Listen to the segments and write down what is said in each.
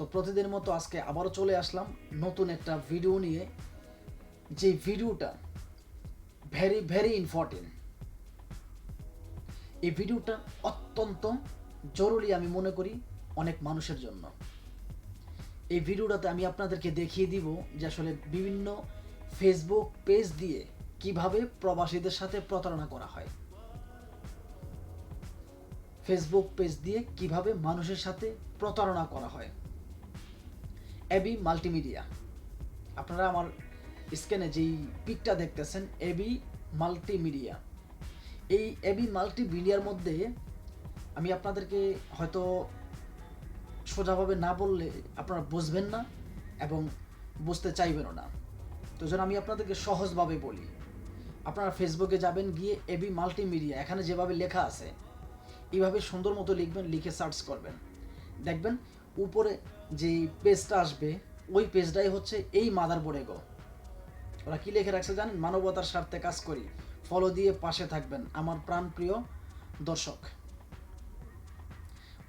তো প্রতিদিন মতো আজকে আবারও চলে আসলাম নতুন একটা ভিডিও নিয়ে। যে ভিডিওটা ভেরি ভেরি ইম্পর্টেন্ট এই ভিডিওটা অত্যন্ত জরুরি আমি মনে করি অনেক মানুষের জন্য। এই ভিডিওটাতে আমি আপনাদেরকে দেখিয়ে দিব যে আসলে বিভিন্ন ফেসবুক পেজ দিয়ে কীভাবে প্রবাসীদের সাথে প্রতারণা করা হয়। ফেসবুক পেজ দিয়ে কীভাবে মানুষের সাথে প্রতারণা করা হয়। এবি মাল্টিমিডিয়া আপনারা আমার স্ক্যানে যেই পিকটা দেখতেছেন এবি মাল্টিমিডিয়া এই এবি মাল্টিমিডিয়ার মধ্যে আমি আপনাদেরকে হয়তো সোজাভাবে না বললে আপনারা বুঝবেন না এবং বুঝতে চাইবেনও না। তো যেন আমি আপনাদেরকে সহজভাবে বলি, আপনারা ফেসবুকে যাবেন, গিয়ে এবি মাল্টিমিডিয়া এখানে যেভাবে লেখা আছে, এইভাবে সুন্দর মতো লিখবেন, লিখে সার্চ করবেন। দেখবেন উপরে যে পেজটা আসবে, ওই পেজটাই হচ্ছে এই মাদার বোর্ডে গো। ওরা কি লিখে রাখছে জানেন? মানবতার স্বার্থে কাজ করি। ফলো দিয়ে পাশে থাকবেন আমার প্রাণপ্রিয় দর্শক।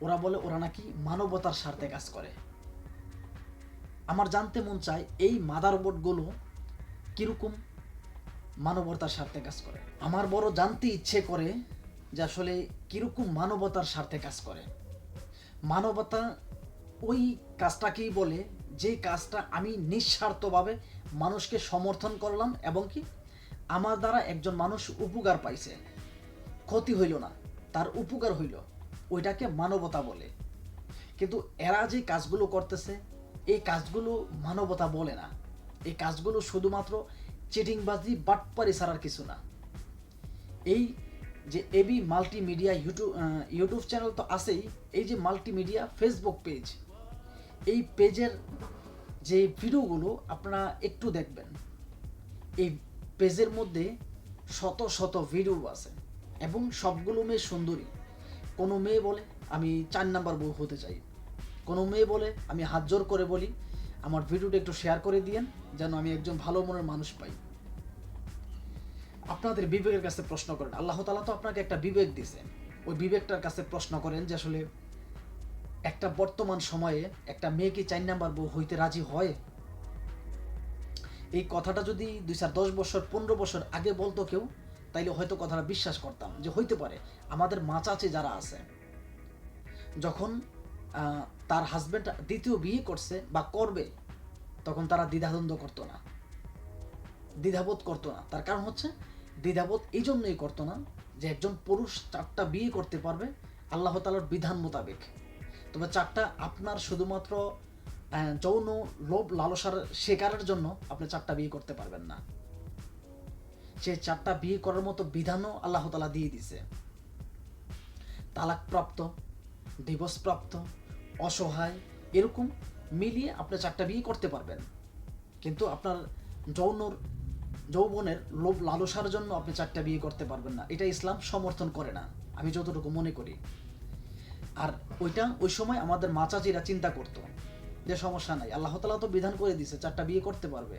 ওরা বলে, ওরা নাকি মানবতার স্বার্থে কাজ করে। আমার জানতে মন চায় এই মাদার বোর্ডগুলো কীরকম মানবতার স্বার্থে কাজ করে। আমার বড় জানতে ইচ্ছে করে যে আসলে কীরকম মানবতার স্বার্থে কাজ করে। মানবতা ওই কাজটাকেই বলে যে কাজটা আমি নিঃস্বার্থভাবে মানুষকে সমর্থন করলাম এবং কি আমার দ্বারা একজন মানুষ উপকার পাইছে। ক্ষতি হইল না, তার উপকার হইল। ওইটাকে মানবতা বলে। কিন্তু এরা যে কাজগুলো করতেছে, এই কাজগুলো মানবতা বলে না। এই কাজগুলো শুধুমাত্র চিটিংবাজি, বাটপারি ছাড়ার কিছু না। এই যে A B multimedia YouTube YouTube channel তো আছেই, এই যে মাল্টিমিডিয়া ফেসবুক পেজ এই পেজের যে ভিডিওগুলো আপনারা একটু দেখবেন। এই পেজের মধ্যে শত শত ভিডিও আছে এবং সবগুলো মেয়ে সুন্দরী। কোনো মেয়ে বলে, আমি চার নাম্বার বউ হতে চাই। কোনো মেয়ে বলে, আমি হাত জোর করে বলি, আমার ভিডিওটা একটু শেয়ার করে দিয়েন, যেন আমি একজন ভালো মনের মানুষ পাই। আপনাদের বিবেকের কাছে প্রশ্ন করেন। আল্লাহ তালা তো আপনাকে একটা বিবেক দিছে ওই বিবেকটার কাছে প্রশ্ন করেন যে আসলে একটা বর্তমান সময়ে একটা মেয়ে কি চার নাম্বার বউ হইতে রাজি হয়? এই কথাটা যদি দুই চার দশ বছর, পনেরো বছর আগে বলতো কেউ, তাইলে হয়তো কথাটা বিশ্বাস করতাম যে হইতে পারে। আমাদের মাচাচে যারা আছে, যখন তার হাজবেন্ড দ্বিতীয় বিয়ে করছে বা করবে, তখন তারা দ্বিধাদ্বন্দ্ব করতো না। দ্বিধাবোধ করতো না। তার কারণ হচ্ছে, দ্বিধাবোধ এই জন্যই করতো না যে একজন পুরুষ চারটা বিয়ে করতে পারবে, আল্লাহ তালার বিধান মোতাবেক। তবে চারটা আপনার শুধুমাত্র যৌন লোভ লালসার শিকারের জন্য আপনি চারটা বিয়ে করতে পারবেন না। সে চারটা বিয়ে করার মতো বিধানও আল্লাহ তালা দিয়ে দিছে। তালাকপ্রাপ্ত, ডিভোর্সপ্রাপ্ত, অসহায়, এরকম মিলিয়ে আপনি চারটা বিয়ে করতে পারবেন। কিন্তু আপনার যৌনর, যৌবনের লোভ লালসার জন্য আপনি চারটা বিয়ে করতে পারবেন না। এটা ইসলাম সমর্থন করে না, আমি যতটুকু মনে করি। আর ওইটা ওই সময় আমাদের মাচাচিরা চিন্তা করতো যে সমস্যা নাই, আল্লাহ তালা তো বিধান করে দিছে, চারটা বিয়ে করতে পারবে।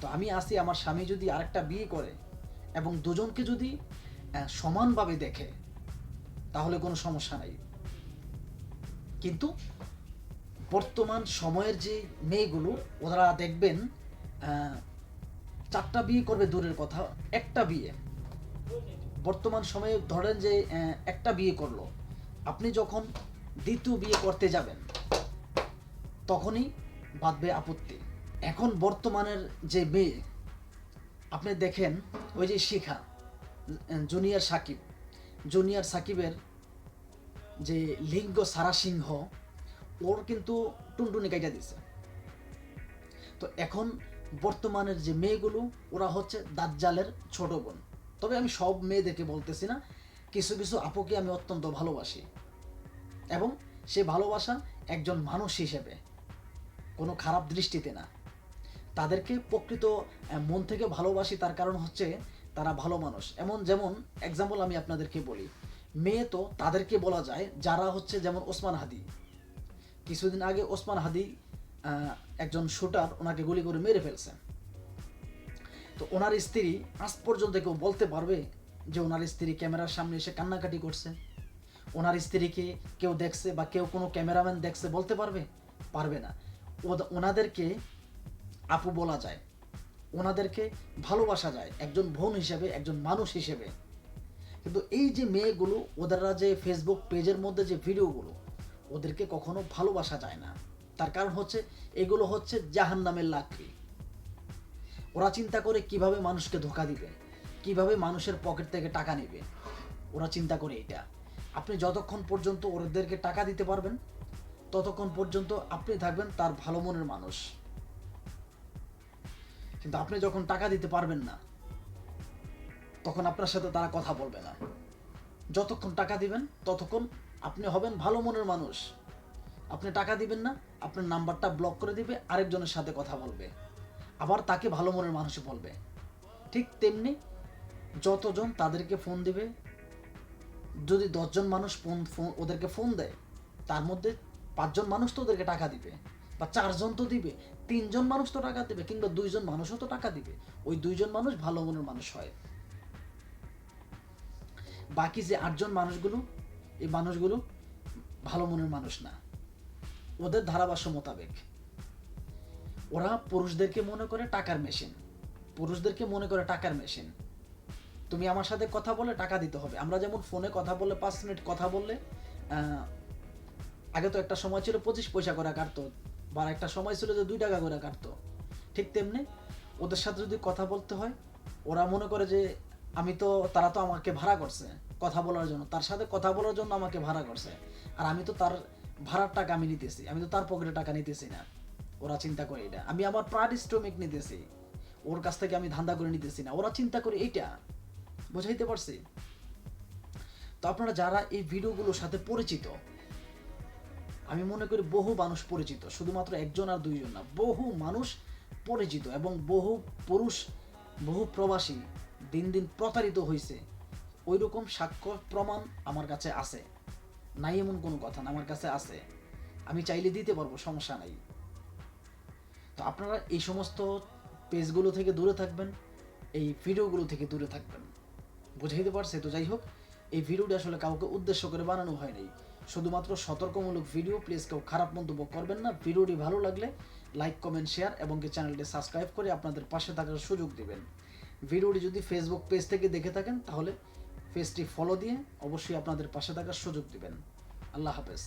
তো আমি আসি, আমার স্বামী যদি আরেকটা বিয়ে করে এবং দুজনকে যদি সমানভাবে দেখে, তাহলে কোনো সমস্যা নাই। কিন্তু বর্তমান সময়ের যে মেয়েগুলো, ওরা দেখবেন চারটা বিয়ে করবে দূরের কথা, একটা বিয়ে। বর্তমান সময়ে ধরেন যে একটা বিয়ে করল। আপনি যখন দ্বিতীয় বিয়ে করতে যাবেন, তখনই বাঁধবে আপত্তি। এখন বর্তমানের যে মেয়ে, আপনি দেখেন ওই যে শিখা, জুনিয়র সাকিব। জুনিয়র সাকিবের যে লিঙ্গ সারা সিংহ, ওর কিন্তু টুনটুনি কাইটা দিছে। তো এখন বর্তমানের যে মেয়েগুলো, ওরা হচ্ছে দাজ্জালের ছোট বোন। তবে আমি সব মেয়েদেরকে বলতেছি না কিছু কিছু আপুকে আমি অত্যন্ত ভালোবাসি। এবং সে ভালোবাসা একজন মানুষ হিসেবে, কোনো খারাপ দৃষ্টিতে না। তাদেরকে প্রকৃত মন থেকে ভালোবাসি তার কারণ হচ্ছে তারা ভালো মানুষ। এমন যেমন এক্সাম্পল আমি আপনাদেরকে বলি। মেয়ে তো তাদেরকে বলা যায়, যারা হচ্ছে যেমন ওসমান হাদি। কিছুদিন আগে ওসমান হাদি একজন শুটার ওনাকে গুলি করে মেরে ফেলছে। তো ওনার স্ত্রী আজ পর্যন্ত কেউ বলতে পারবে যে ওনার স্ত্রী ক্যামেরার সামনে এসে কান্নাকাটি করছে। ওনার স্ত্রীকে কেউ দেখছে বা কেউ কোনো ক্যামেরাম্যান দেখছে বলতে পারবে? পারবে না। ওনাদেরকে আপু বলা যায়, ওনাদেরকে ভালোবাসা যায়, একজন বোন হিসেবে, একজন মানুষ হিসেবে। কিন্তু এই যে মেয়েগুলো, ওদেররা যে ফেসবুক পেজের মধ্যে যে ভিডিওগুলো, ওদেরকে কখনো ভালোবাসা যায় না। তার কারণ হচ্ছে, এগুলো হচ্ছে জাহান নামের লাকড়ি। ওরা চিন্তা করে কীভাবে মানুষকে ধোকা দিবে। কীভাবে মানুষের পকেট থেকে টাকা নেবে? ওরা চিন্তা করে এটা। আপনি যতক্ষণ পর্যন্ত ওদেরকে টাকা দিতে পারবেন, ততক্ষণ পর্যন্ত আপনি থাকবেন তার ভালো মনের মানুষ। কিন্তু আপনি যখন টাকা দিতে পারবেন না, তখন আপনার সাথে তারা কথা বলবে না। যতক্ষণ টাকা দিবেন, ততক্ষণ আপনি হবেন ভালো মনের মানুষ। আপনি টাকা দিবেন না, আপনার নাম্বারটা ব্লক করে দিবে, আরেকজনের সাথে কথা বলবে। আবার তাকে ভালো মনের মানুষ বলবে। ঠিক তেমনি যতজন তাদেরকে ফোন দিবে, যদি দশজন মানুষ ফোন ফোন ওদেরকে ফোন দেয়, তার মধ্যে পাঁচজন মানুষ তো ওদেরকে টাকা দিবে, বা চারজন তো দিবে, তিনজন মানুষ তো টাকা দিবে, কিংবা দুইজন মানুষও তো টাকা দিবে, ওই দুইজন মানুষ ভালো মনের মানুষ হয়। বাকি যে আটজন মানুষগুলো, এই মানুষগুলো ভালো মনের মানুষ না। ওদের ধারাভাষ্য মোতাবেক, ওরা পুরুষদেরকে মনে করে টাকার মেশিন পুরুষদেরকে মনে করে টাকার মেশিন তুমি আমার সাথে কথা বলে টাকা দিতে হবে। আমরা যেমন ফোনে কথা বললে পাঁচ মিনিট কথা বললে আগে তো একটা সময় ছিল পঁচিশ পয়সা করে কাটতো বা একটা সময় ছিল যে দুই টাকা করে কাটতো। ঠিক তেমনি ওদের সাথে যদি কথা বলতে হয়, ওরা মনে করে যে আমি তো, তারা তো আমাকে ভাড়া করছে কথা বলার জন্য। তার সাথে কথা বলার জন্য আমাকে ভাড়া করছে। আর আমি তো তার ভাড়ার টাকা আমি নিতেছি, আমি তো তার পকেটে টাকা নিতেছি না। ওরা চিন্তা করে এটা। আমি আমার পারিশ্রমিক নিতেছি। ওর কাছ থেকে আমি ধান্দা করে নিতেছি না। ওরা চিন্তা করে এইটা। বুঝাইতে পারছি? তো আপনারা যারা এই ভিডিওগুলোর সাথে পরিচিত, আমি মনে করি বহু মানুষ পরিচিত, শুধুমাত্র একজন আর দুইজন না, বহু মানুষ পরিচিত এবং বহু পুরুষ, বহু প্রবাসী দিন দিন প্রতারিত হয়েছে ওই রকম সাক্ষ্য প্রমাণ আমার কাছে আছে। নাই এমন কোনো কথা না, আমার কাছে আছে। আমি চাইলে দিতে পারব, সমস্যা নাই। তো আপনারা এই সমস্ত পেজগুলো থেকে দূরে থাকবেন, এই ভিডিওগুলো থেকে দূরে থাকবেন। বুঝাইতে পারছে তো যাই হোক, এই ভিডিওটি আসলে কাউকে উদ্দেশ্য করে বানানো হয় নাই। শুধুমাত্র সতর্কমূলক ভিডিও, প্লিজ কেউ খারাপ মন্তব্য করবেন না। ভিডিওটি ভালো লাগলে লাইক, কমেন্ট, শেয়ার এবং কি চ্যানেলটি সাবস্ক্রাইব করে আপনাদের পাশে থাকার সুযোগ দিবেন। ভিডিওটি যদি ফেসবুক পেজ থেকে দেখে থাকেন, তাহলে পেজটি ফলো দিয়ে অবশ্যই আপনাদের পাশে থাকার সুযোগ দিবেন। আল্লাহ হাফেজ।